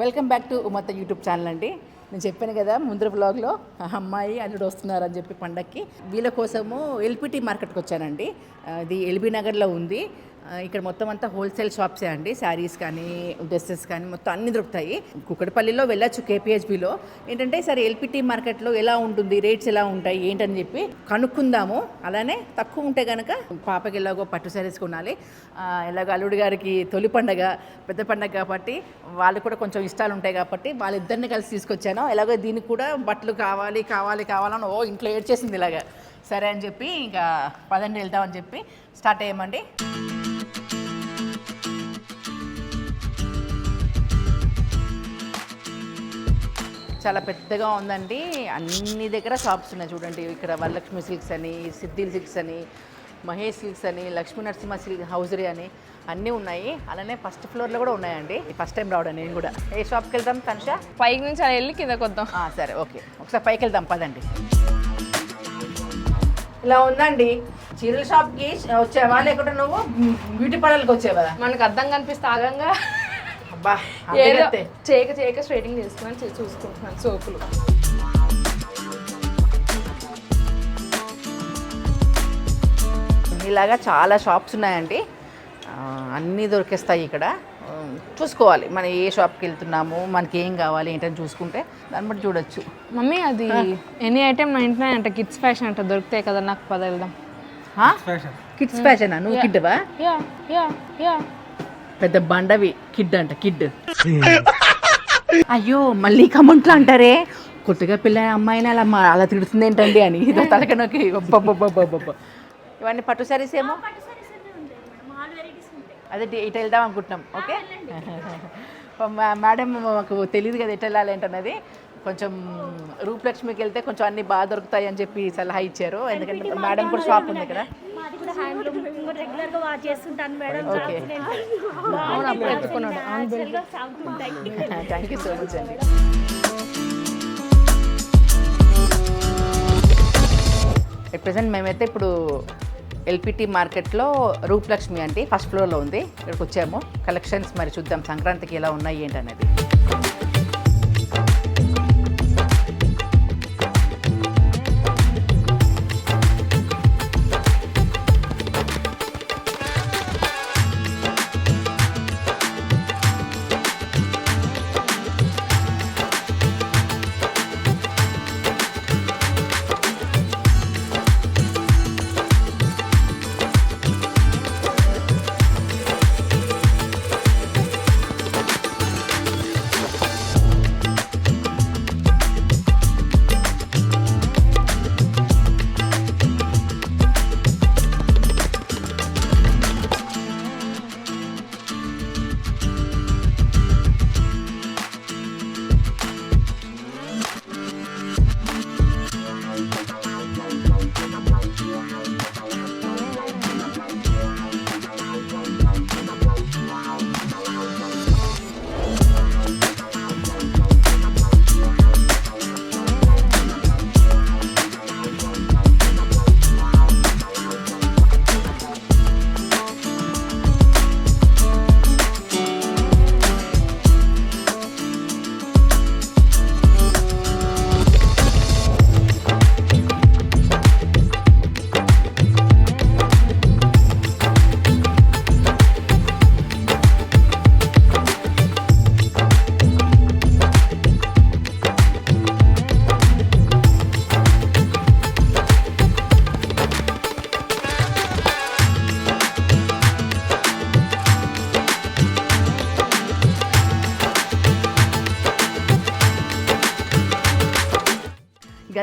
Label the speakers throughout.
Speaker 1: Welcome back to Ummatha YouTube channel అండి. నేను చెప్పాను కదా ముందర బ్లాగ్లో అమ్మాయి అల్లుడు వస్తున్నారని చెప్పి పండక్కి. వీళ్ళ కోసము ఎల్పిటి మార్కెట్కి వచ్చానండి. అది ఇది ఎల్బీ నగర్లో ఉంది. ఇక్కడ మొత్తం అంతా హోల్సేల్ షాప్సే అండి. శారీస్ కానీ డ్రెస్సెస్ కానీ మొత్తం అన్ని దొరుకుతాయి. కుక్కడపల్లిలో వెళ్ళొచ్చు కేపీహెచ్బిలో ఏంటంటే సరే ఎల్పిటి మార్కెట్లో ఎలా ఉంటుంది రేట్స్ ఎలా ఉంటాయి ఏంటని చెప్పి కనుక్కుందాము. అలానే తక్కువ ఉంటే కనుక పాపకి ఎలాగో పట్టు శారీస్ కొనాలి. ఎలాగో అల్లుడు గారికి తొలి పండగ పెద్ద పండగ కాబట్టి వాళ్ళు కూడా కొంచెం ఇష్టాలు ఉంటాయి కాబట్టి వాళ్ళిద్దరిని కలిసి తీసుకొచ్చాను. ఎలాగో దీనికి కూడా బట్టలు కావాలి కావాలి కావాలని ఓ ఇంట్లో ఏడ్చేసింది ఇలాగా. సరే అని చెప్పి ఇంకా పదండి వెళ్తామని చెప్పి స్టార్ట్ అయ్యామండి. చాలా పెద్దగా ఉందండి. అన్ని దగ్గర షాప్స్ ఉన్నాయి చూడండి. ఇక్కడ వరలక్ష్మి సిల్క్స్ అని సిద్ధిల్ సిల్క్స్ అని మహేష్ సిల్క్స్ అని లక్ష్మీ నరసింహ సిల్క్ హౌజరీ అని అన్నీ ఉన్నాయి. అలానే ఫస్ట్ ఫ్లోర్లో కూడా ఉన్నాయండి. ఫస్ట్ టైం రావడం నేను కూడా. ఏ షాప్కి వెళ్దాం తనుషా?
Speaker 2: పైకి నుంచి అలా వెళ్ళి కిందకి వద్దాం.
Speaker 1: సరే ఓకే. ఒకసారి పైకి వెళ్దాం పదండి. ఇలా ఉందండి. చీరల షాప్కి వచ్చావా? లేకుంటే నువ్వు బ్యూటీ పార్లర్కి వచ్చావా?
Speaker 2: మనకు అర్థం కనిపిస్తే ఆగంగా. ఏదో
Speaker 1: అంతే
Speaker 2: చేయక చేయక స్ట్రైటింగ్ చేసుకున్నాను చూ- చూసుకుంటున్నాను సోపులు.
Speaker 1: ఇలాగా చాలా షాప్స్ ఉన్నాయండి. అన్నీ దొరికేస్తాయి ఇక్కడ. చూసుకోవాలి. మనం ఏ షాప్కి వెళ్తున్నాము మనకి ఏం కావాలి ఏంటని చూసుకుంటే దాన్ని బట్టి చూడొచ్చు.
Speaker 2: మమ్మీ అది ఎనీ ఐటెం నైన్టీ నైన్ అంట కిడ్స్ ఫ్యాషన్ అంట దొరుకుతాయి కదా నాకు పద వెళ్దాం.
Speaker 1: Kids fashion. నువ్వు కిడ్వా?
Speaker 2: Yeah yeah yeah.
Speaker 1: పెద్ద బండవి కిడ్ అంట కిడ్. అయ్యో మళ్ళీ కమెంట్లు అంటారే? కొత్తగా పిల్ల అమ్మాయిని అలా మా- అలా తిడుతుంది ఏంటండి అని. ఇదో తలకనొకి. ఇవన్నీ పట్టు సారీస్ ఏమో? అదే ఇటు వెళ్దాం అనుకుంటున్నాం ఓకే? మేడం మాకు తెలియదు కదా ఎటు వెళ్ళాలి ఏంటన్నది కొంచెం రూపలక్ష్మికి వెళ్తే కొంచెం అన్ని బాగా దొరుకుతాయి అని చెప్పి సలహా ఇచ్చారు. ఎందుకంటే మేడం కూడా షాప్ ఉంది కదా.
Speaker 3: హ్యాండ్లూమ్ రెగ్యులర్గా వాచ్ చేస్తుంటాను madam.
Speaker 1: Thank you so much అండి. ఎట్ ప్రజెంట్ మేమైతే ఇప్పుడు ఎల్పిటి మార్కెట్లో రూపలక్ష్మి అండి ఫస్ట్ ఫ్లోర్లో ఉంది. ఇక్కడికి వచ్చాము. కలెక్షన్స్ మరి చూద్దాం సంక్రాంతికి ఎలా ఉన్నాయి ఏంటి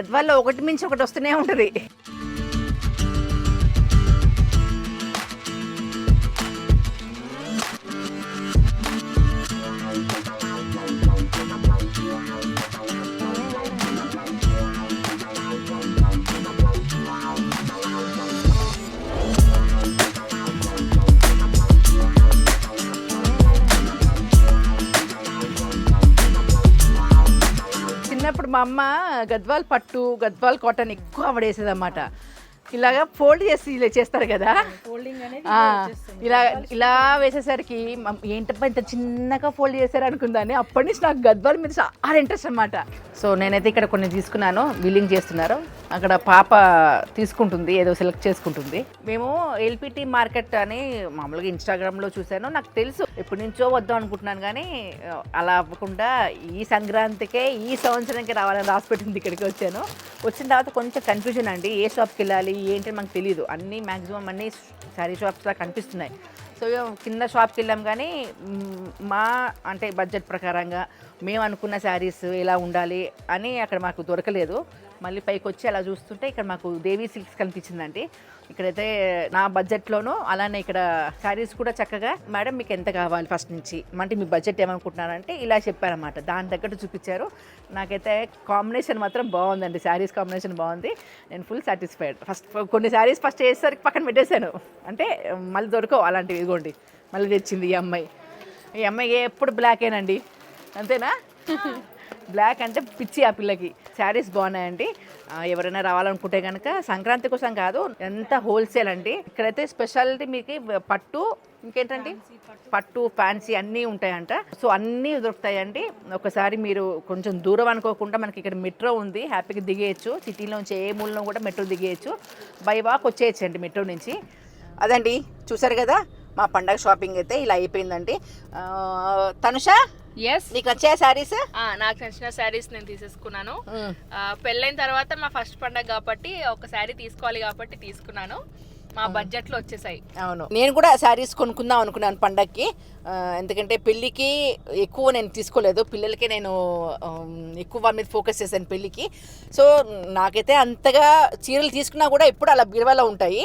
Speaker 1: గద్వాల్లో ఒకటి మించి ఒకటి వస్తూనే ఉంటుంది. మా అమ్మ గద్వాల్ పట్టు గద్వాల్ కాటన్ ఎక్కువ ఆవిడేసేదన్నమాట. ఇలాగా ఫోల్డ్ చేసి ఇలా చేస్తారు కదా?
Speaker 3: ఫోల్డింగ్ అనేది
Speaker 1: ఆ, ఇలా ఇలా వేసేసరికి ఏంటప్ప ఇంత చిన్నగా ఫోల్డ్ చేశారు అనుకుందాన్ని అప్పటి నుంచి నాకు గద్వాల మీద చాలా ఇంట్రెస్ట్ అనమాట సో నేనైతే ఇక్కడ కొన్ని తీసుకున్నాను. బిల్లింగ్ చేస్తున్నారు. అక్కడ పాప తీసుకుంటుంది ఏదో సెలెక్ట్ చేసుకుంటుంది. మేము ఎల్పిటి మార్కెట్ అని మామూలుగా ఇన్స్టాగ్రామ్లో చూశాను. నాకు తెలుసు ఎప్పటి నుంచో వద్దాం అనుకుంటున్నాను కానీ అలా అవ్వకుండా ఈ సంక్రాంతికే ఈ సంవత్సరానికి రావాలని రాసిపెట్టింది ఇక్కడికి వచ్చాను. వచ్చిన తర్వాత కొంచెం కన్ఫ్యూజన్ అండి. ఏ షాప్కి వెళ్ళాలి ఏంటి మాకు తెలియదు అన్నీ మ్యాక్సిమం అన్నీ శారీ షాప్స్లా కనిపిస్తున్నాయి. సో కింద షాప్కి వెళ్ళాం కానీ మా అంటే బడ్జెట్ ప్రకారంగా మేము అనుకున్న శారీస్ ఎలా ఉండాలి అని అక్కడ మాకు దొరకలేదు. మళ్ళీ పైకి వచ్చి అలా చూస్తుంటే ఇక్కడ మాకు దేవీ సిల్క్స్ కనిపించిందండి. ఇక్కడైతే నా బడ్జెట్లోనూ అలానే ఇక్కడ శారీస్ కూడా చక్కగా మేడం మీకు ఎంత కావాలి ఫస్ట్ నుంచి? అంటే మీ బడ్జెట్ ఏమనుకుంటున్నారంటే ఇలా చెప్పారన్నమాట. దాని తగ్గట్టు చూపించారు. నాకైతే కాంబినేషన్ మాత్రం బాగుందండి. శారీస్ కాంబినేషన్ బాగుంది. నేను ఫుల్ సాటిస్ఫైడ్. ఫస్ట్ కొన్ని శారీస్ ఫస్ట్ వేసేసరికి పక్కన పెట్టేశాను. అంటే మళ్ళీ దొరకవు అలాంటివి ఇదిగోండి. మళ్ళీ తెచ్చింది ఈ అమ్మాయి. ఈ అమ్మాయి ఎప్పుడు బ్లాకేనండి అంతేనా? బ్లాక్ అంటే పిచ్చి ఆ పిల్లకి. శారీస్ బాగున్నాయండి. ఎవరైనా రావాలనుకుంటే కనుక సంక్రాంతి కోసం కాదు ఎంత హోల్సేల్ అండి. ఇక్కడైతే స్పెషాలిటీ మీకు పట్టు ఇంకేంటండి? పట్టు. ఫ్యాన్సీ అన్నీ ఉంటాయంట. సో అన్నీ దొరుకుతాయండి. ఒకసారి మీరు కొంచెం దూరం అనుకోకుండా మనకి ఇక్కడ మెట్రో ఉంది. హ్యాపీగా దిగేయచ్చు. సిటీలోంచి ఏ మూలలో కూడా మెట్రో దిగేయచ్చు. బై వాక్ వచ్చేయచ్చండి మెట్రో నుంచి. అదండి చూసారు కదా? మా పండగ షాపింగ్ అయితే ఇలా అయిపోయిందండి. తనుష?
Speaker 2: ఎస్
Speaker 1: నీకు వచ్చాయా శారీస్?
Speaker 2: నాకు నచ్చిన శారీస్ నేను తీసేసుకున్నాను. ఆ, పెళ్ళైన తర్వాత మా ఫస్ట్ పండగ కాబట్టి ఒక శారీ తీసుకోవాలి కాబట్టి తీసుకున్నాను. మా బడ్జెట్లో వచ్చేసాయి.
Speaker 1: అవును. నేను కూడా శారీస్ కొనుక్కుందాం అనుకున్నాను పండక్కి. ఎందుకంటే పెళ్ళికి ఎక్కువ నేను తీసుకోలేదు. పిల్లలకి నేను ఎక్కువ మీద ఫోకస్ చేశాను పెళ్ళికి. సో నాకైతే అంతగా చీరలు తీసుకున్నా కూడా ఇప్పుడు అలా బీరువాలో ఉంటాయి.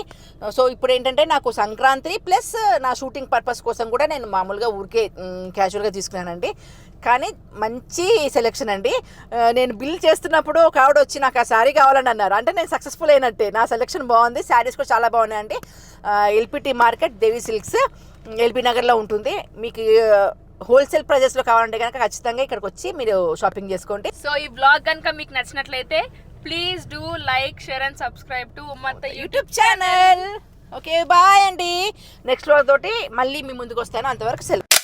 Speaker 1: సో ఇప్పుడు ఏంటంటే నాకు సంక్రాంతి ప్లస్ నా షూటింగ్ పర్పస్ కోసం కూడా నేను మామూలుగా ఊరికే క్యాజువల్గా తీసుకున్నానండి. కానీ మంచి సెలెక్షన్ అండి. నేను బిల్ చేస్తున్నప్పుడు ఒక ఆవిడ వచ్చి నాకు ఆ శారీ కావాలని అన్నారు. అంటే నేను సక్సెస్ఫుల్ అయినట్టే. నా సెలెక్షన్ బాగుంది. శారీస్ కూడా చాలా బాగున్నాయండి. LPT market Devi silks LB నగర్లో ఉంటుంది. మీకు హోల్సేల్ ప్రైజెస్లో కావాలంటే కనుక ఖచ్చితంగా ఇక్కడికి వచ్చి మీరు షాపింగ్ చేసుకోండి.
Speaker 2: సో ఈ బ్లాగ్ కనుక మీకు నచ్చినట్లయితే please do like share and subscribe to Ummatha YouTube
Speaker 1: YouTube channel okay bye అండి. నెక్స్ట్ రోజు తోటి మళ్ళీ మీ ముందుకు వస్తాను. అంతవరకు సెలవు.